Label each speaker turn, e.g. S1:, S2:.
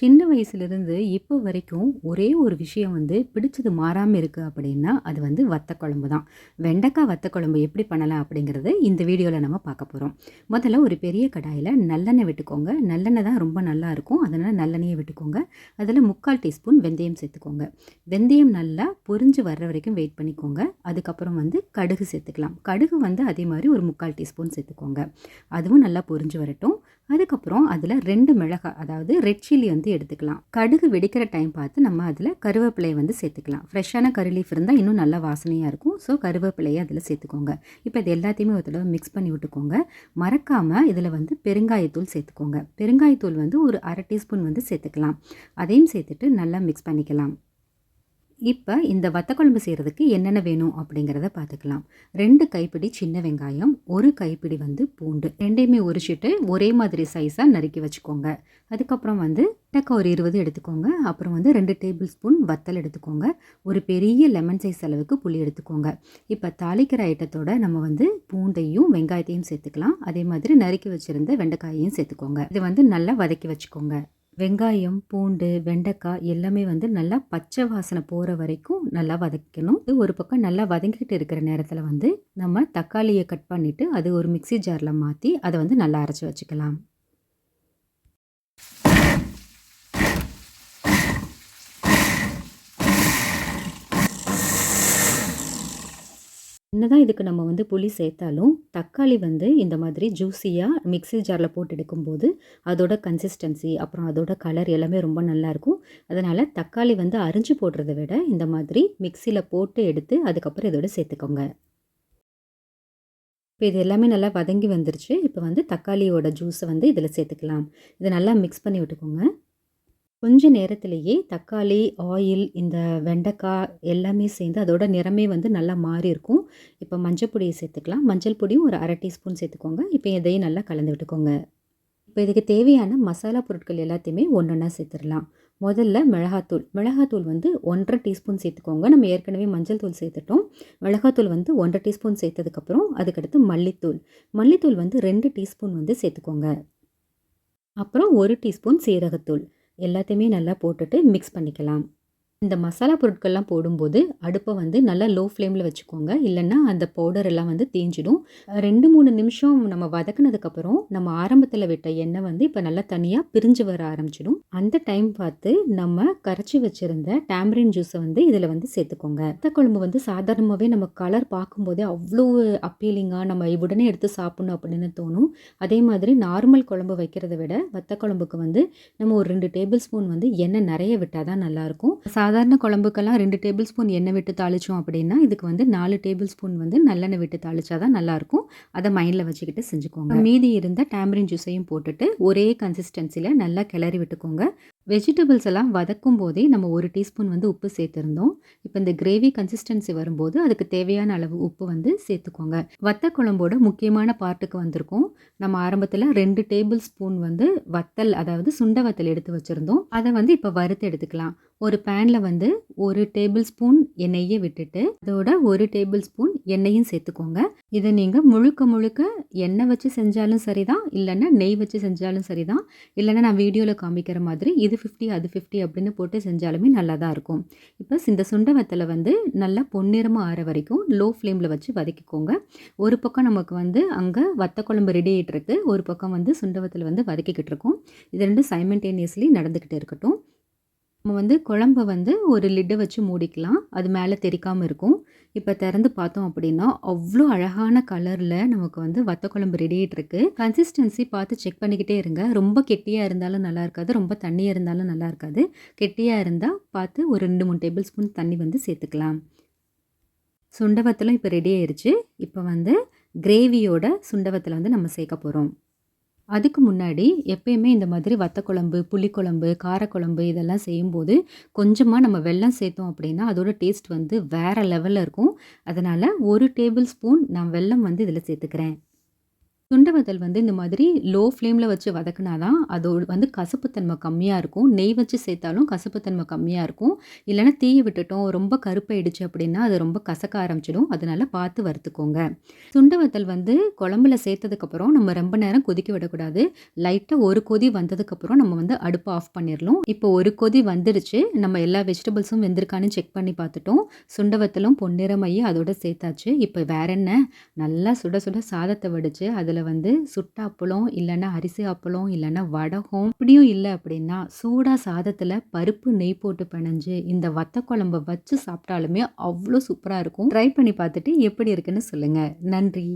S1: சின்ன வயசுலேருந்து இப்போ வரைக்கும் ஒரே ஒரு விஷயம் வந்து பிடிச்சது மாறாமல் இருக்குது அப்படின்னா அது வந்து வத்த குழம்பு தான். வெண்டைக்காய் வத்த குழம்பு எப்படி பண்ணலாம் அப்படிங்கிறத இந்த வீடியோவில் நம்ம பார்க்க போகிறோம் முதல்ல ஒரு பெரிய கடாயில் நல்லெண்ணெய் விட்டுக்கோங்க. நல்லெண்ணெய் தான் ரொம்ப நல்லா இருக்கும். அதனால் நல்லெண்ணெயை விட்டுக்கோங்க. அதில் முக்கால் டீஸ்பூன் வெந்தயம் சேர்த்துக்கோங்க. வெந்தயம் நல்லா பொரிஞ்சு வர்ற வரைக்கும் வெயிட் பண்ணிக்கோங்க. அதுக்கப்புறம் வந்து கடுகு சேர்த்துக்கலாம். கடுகு வந்து அதே மாதிரி ஒரு முக்கால் டீஸ்பூன் சேர்த்துக்கோங்க. அதுவும் நல்லா பொரிஞ்சு வரட்டும். அதுக்கப்புறம் அதில் ரெண்டு மிளகாய் அதாவது ரெட் சில்லி வந்து எடுத்துக்கலாம். கடுகு வெடிக்கிற டைம் பார்த்து நம்ம அதில் கருவேப்பிலையை வந்து சேர்த்துக்கலாம். ஃப்ரெஷ்ஷான கரு லீஃப் இருந்தால் இன்னும் நல்லா வாசனையாக இருக்கும். ஸோ கருவேப்பிலையை அதில் சேர்த்துக்கோங்க. இப்போ இது எல்லாத்தையுமே ஒரு தடவை மிக்ஸ் பண்ணி விட்டுக்கோங்க. மறக்காமல் இதில் வந்து பெருங்காயத்தூள் சேர்த்துக்கோங்க. பெருங்காயத்தூள் வந்து ஒரு அரை டீஸ்பூன் வந்து சேர்த்துக்கலாம். அதையும் சேர்த்துட்டு நல்லா மிக்ஸ் பண்ணிக்கலாம். இப்போ இந்த வத்தக்குழம்பு செய்கிறதுக்கு என்னென்ன வேணும் அப்படிங்கிறத பார்த்துக்கலாம் ரெண்டு கைப்பிடி சின்ன வெங்காயம் ஒரு கைப்பிடி வந்து பூண்டு. ரெண்டையுமே உரிச்சிட்டு ஒரே மாதிரி சைஸாக நறுக்கி வச்சுக்கோங்க. அதுக்கப்புறம் வந்து டக்கா ஒரு இருபது எடுத்துக்கோங்க. அப்புறம் வந்து ரெண்டு டேபிள் ஸ்பூன் வத்தல் எடுத்துக்கோங்க. ஒரு பெரிய லெமன் சைஸ் அளவுக்கு புளி எடுத்துக்கோங்க. இப்போ தாளிக்கிற ஐட்டத்தோட நம்ம வந்து பூண்டையும் வெங்காயத்தையும் சேர்த்துக்கலாம். அதே மாதிரி நறுக்கி வச்சுருந்த வெண்டைக்காயையும் சேர்த்துக்கோங்க. இது வந்து நல்லா வதக்கி வச்சுக்கோங்க. வெங்காயம் பூண்டு வெண்டைக்காய் எல்லாமே வந்து நல்லா பச்சை வாசனை போகிற வரைக்கும் நல்லா வதக்கணும். இது ஒரு பக்கம் நல்லா வதங்கிட்டு இருக்கிற நேரத்தில் வந்து நம்ம தக்காளியை கட் பண்ணிவிட்டு அது ஒரு மிக்சி ஜாரில் மாற்றி அதை வந்து நல்லா அரைச்சி வச்சுக்கலாம். என்னதான் இதுக்கு நம்ம வந்து புளி சேர்த்தாலும் தக்காளி வந்து இந்த மாதிரி ஜூஸியாக மிக்ஸி ஜாரில் போட்டு எடுக்கும்போது அதோட கன்சிஸ்டன்சி அப்புறம் அதோட கலர் எல்லாமே ரொம்ப நல்லாயிருக்கும். அதனால் தக்காளி வந்து அரிஞ்சு போடுறத விட இந்த மாதிரி மிக்சியில் போட்டு எடுத்து அதுக்கப்புறம் இதோட சேர்த்துக்கோங்க. இப்போ இது எல்லாமே நல்லா வதங்கி வந்துருச்சு. இப்போ வந்து தக்காளியோட ஜூஸை வந்து இதில் சேர்த்துக்கலாம். இதை நல்லா மிக்ஸ் பண்ணி விட்டுக்கோங்க. கொஞ்ச நேரத்திலேயே தக்காளி ஆயில் இந்த வெண்டைக்காய் எல்லாமே சேர்ந்து அதோட நிறமே வந்து நல்லா மாறி இருக்கும். இப்போ மஞ்சள் பொடியை சேர்த்துக்கலாம். மஞ்சள் பொடியும் ஒரு அரை டீஸ்பூன் சேர்த்துக்கோங்க. இப்போ இதையும் நல்லா கலந்து விட்டுக்கோங்க. இப்போ இதுக்கு தேவையான மசாலா பொருட்கள் எல்லாத்தையுமே ஒன்று ஒன்றா சேர்த்துடலாம். முதல்ல மிளகாத்தூள். மிளகாத்தூள் வந்து ஒன்றரை டீஸ்பூன் சேர்த்துக்கோங்க. நம்ம ஏற்கனவே மஞ்சள் தூள் சேர்த்துட்டோம். மிளகாத்தூள் வந்து ஒன்றரை டீஸ்பூன் சேர்த்ததுக்கப்புறம் அதுக்கடுத்து மல்லித்தூள். மல்லித்தூள் வந்து ரெண்டு டீஸ்பூன் வந்து சேர்த்துக்கோங்க. அப்புறம் ஒரு டீஸ்பூன் சீரகத்தூள். எல்லாத்தையுமே நல்லா போட்டுட்டு மிக்ஸ் பண்ணிக்கலாம். இந்த மசாலா பொருட்கள்லாம் போடும்போது அடுப்பை வந்து நல்லா லோ ஃப்ளேமில் வச்சுக்கோங்க. இல்லைன்னா அந்த பவுடர் எல்லாம் வந்து தேஞ்சிடும். ரெண்டு மூணு நிமிஷம் நம்ம வதக்குனதுக்கப்புறம் நம்ம ஆரம்பத்தில் விட்ட எண்ணெய் வந்து இப்போ நல்லா தனியாக பிரிஞ்சு வர ஆரம்பிச்சிடும். அந்த டைம் பார்த்து நம்ம கரைச்சி வச்சுருந்த டேம்ரின் ஜூஸை வந்து இதில் வந்து சேர்த்துக்கோங்க. வத்த குழம்பு வந்து சாதாரணமாகவே நம்ம கலர் பார்க்கும்போதே அவ்வளோ அப்பீலிங்காக நம்ம உடனே எடுத்து சாப்பிட்ணும் அப்படின்னு தோணும். அதே மாதிரி நார்மல் குழம்பு வைக்கிறத விட வத்த குழம்புக்கு வந்து நம்ம ஒரு ரெண்டு டேபிள் ஸ்பூன் வந்து எண்ணெய் நிறைய விட்டால் தான் நல்லாயிருக்கும் சாதாரண குழம்புக்கெல்லாம் ரெண்டு டேபிள் ஸ்பூன் எண்ணெய் விட்டு தாளித்தோம் அப்படின்னா இதுக்கு வந்து நாலு டேபிள் ஸ்பூன் வந்து நல்லெண்ணெய் விட்டு தாளிச்சா தான் நல்லாயிருக்கும். அதை மைண்டில் வச்சுக்கிட்டு செஞ்சுக்கோங்க. மீதி இருந்த டேமரின் ஜூஸையும் போட்டுட்டு ஒரே கன்சிஸ்டன்சியில் நல்லா கிளறி விட்டுக்கோங்க. வெஜிடபிள்ஸ் எல்லாம் வதக்கும் போதே நம்ம ஒரு டீஸ்பூன் வந்து உப்பு சேர்த்துருந்தோம். இப்போ இந்த கிரேவி கன்சிஸ்டன்சி வரும்போது அதுக்கு தேவையான அளவு உப்பு வந்து சேர்த்துக்கோங்க. வத்த குழம்போட முக்கியமான பார்ட்டுக்கு வந்திருக்கோம். நம்ம ஆரம்பத்தில் ரெண்டு டேபிள் ஸ்பூன் வந்து வத்தல் அதாவது சுண்ட வத்தல் எடுத்து வச்சுருந்தோம். அதை வந்து இப்போ வறுத்து எடுத்துக்கலாம். ஒரு பேனில் வந்து ஒரு டேபிள் ஸ்பூன் எண்ணெயை விட்டுட்டு அதோட ஒரு டேபிள் ஸ்பூன் எண்ணெயும் சேர்த்துக்கோங்க. இதை நீங்கள் முழுக்க முழுக்க எண்ணெய் வச்சு செஞ்சாலும் சரி தான் இல்லைன்னா நெய் வச்சு செஞ்சாலும் சரி தான் இல்லைன்னா நான் வீடியோவில் காமிக்கிற மாதிரி இது ஃபிஃப்டி அது ஃபிஃப்டி அப்படின்னு போட்டு செஞ்சாலுமே நல்லா தான் இருக்கும். இப்போ இந்த சுண்ட வத்தலை வந்து நல்லா பொன்னிறமாக ஆற வரைக்கும் லோ ஃப்ளேமில் வச்சு வதக்கிக்கோங்க. ஒரு பக்கம் நமக்கு வந்து அங்கே வத்த குழம்பு ரெடி ஆகிட்டு இருக்கு ஒரு பக்கம் வந்து சுண்டவத்தில் வந்து வதக்கிக்கிட்டு இருக்கோம். இது ரெண்டும் சைமல்டேனியஸ்லி நடந்துக்கிட்டு இருக்கட்டும். நம்ம வந்து குழம்ப வந்து ஒரு லிட்டை வச்சு மூடிக்கலாம். அது மேலே தெரிக்காமல் இருக்கும். இப்போ திறந்து பார்த்தோம் அப்படின்னா அவ்வளோ அழகான கலரில் நமக்கு வந்து வத்த குழம்பு ரெடி ஆகிட்டுருக்கு கன்சிஸ்டன்சி பார்த்து செக் பண்ணிக்கிட்டே இருங்க. ரொம்ப கெட்டியாக இருந்தாலும் நல்லா இருக்காது. ரொம்ப தண்ணியாக இருந்தாலும் நல்லா இருக்காது. கெட்டியாக இருந்தால் பார்த்து ஒரு ரெண்டு மூணு டேபிள் ஸ்பூன் தண்ணி வந்து சேர்த்துக்கலாம். சுண்டவத்தலும் இப்போ ரெடி ஆயிடுச்சு இப்போ வந்து கிரேவியோட சுண்டவத்தில் வந்து நம்ம சேர்க்க போகிறோம் அதுக்கு முன்னாடி எப்பயுமே இந்த மாதிரி வத்தக்குழம்பு புளிக்குழம்பு காரக்குழம்பு இதெல்லாம் செய்யும்போது கொஞ்சமாக நம்ம வெல்லம் சேர்த்தோம் அப்படின்னா அதோட டேஸ்ட் வந்து வேறு லெவலில் இருக்கும். அதனால் ஒரு டேபிள் ஸ்பூன் நான் வெல்லம் வந்து இதில் சேர்த்துக்கிறேன். சுண்டவத்தல் வந்து இந்த மாதிரி லோ ஃப்ளேமில் வச்சு வதக்குனாதான் தான் அதோட வந்து கசப்புத்தன்மை கம்மியாக இருக்கும். நெய் வச்சு சேர்த்தாலும் கசப்புத்தன்மை கம்மியாக இருக்கும். இல்லைன்னா தீயை விட்டுட்டோம் ரொம்ப கருப்பாயிடுச்சு அப்படின்னா அது ரொம்ப கசக்க ஆரம்பிச்சிடும். அதனால் பார்த்து வறுத்துக்கோங்க. சுண்டவத்தல் வந்து குழம்புல சேர்த்ததுக்கப்புறம் நம்ம ரொம்ப நேரம் கொதிக்க விடக்கூடாது. லைட்டாக ஒரு கொதி வந்ததுக்கப்புறம் நம்ம வந்து அடுப்பை ஆஃப் பண்ணிடலாம் இப்போ ஒரு கொதி வந்துடுச்சு நம்ம எல்லா வெஜிடபிள்ஸும் வெந்திருக்கான்னு செக் பண்ணி பார்த்துட்டோம். சுண்ட வத்தலும் பொன்னிறமையும் அதோட சேர்த்தாச்சு. இப்போ வேற என்ன? நல்லா சுட சுட சாதத்தை வடித்து அதில் வந்து சுட்ட அப்பளம் இல்லைன்னா அரிசி அப்பளம் இல்லைன்னா வடகம் இப்படியும் இல்லை அப்படின்னா சூடாக சாதத்தில் பருப்பு நெய் போட்டு பிணைஞ்சு இந்த வத்த குழம்ப வச்சு சாப்பிட்டாலுமே அவ்வளோ சூப்பராக இருக்கும். ட்ரை பண்ணி பார்த்துட்டு எப்படி இருக்குன்னு சொல்லுங்கள் நன்றி.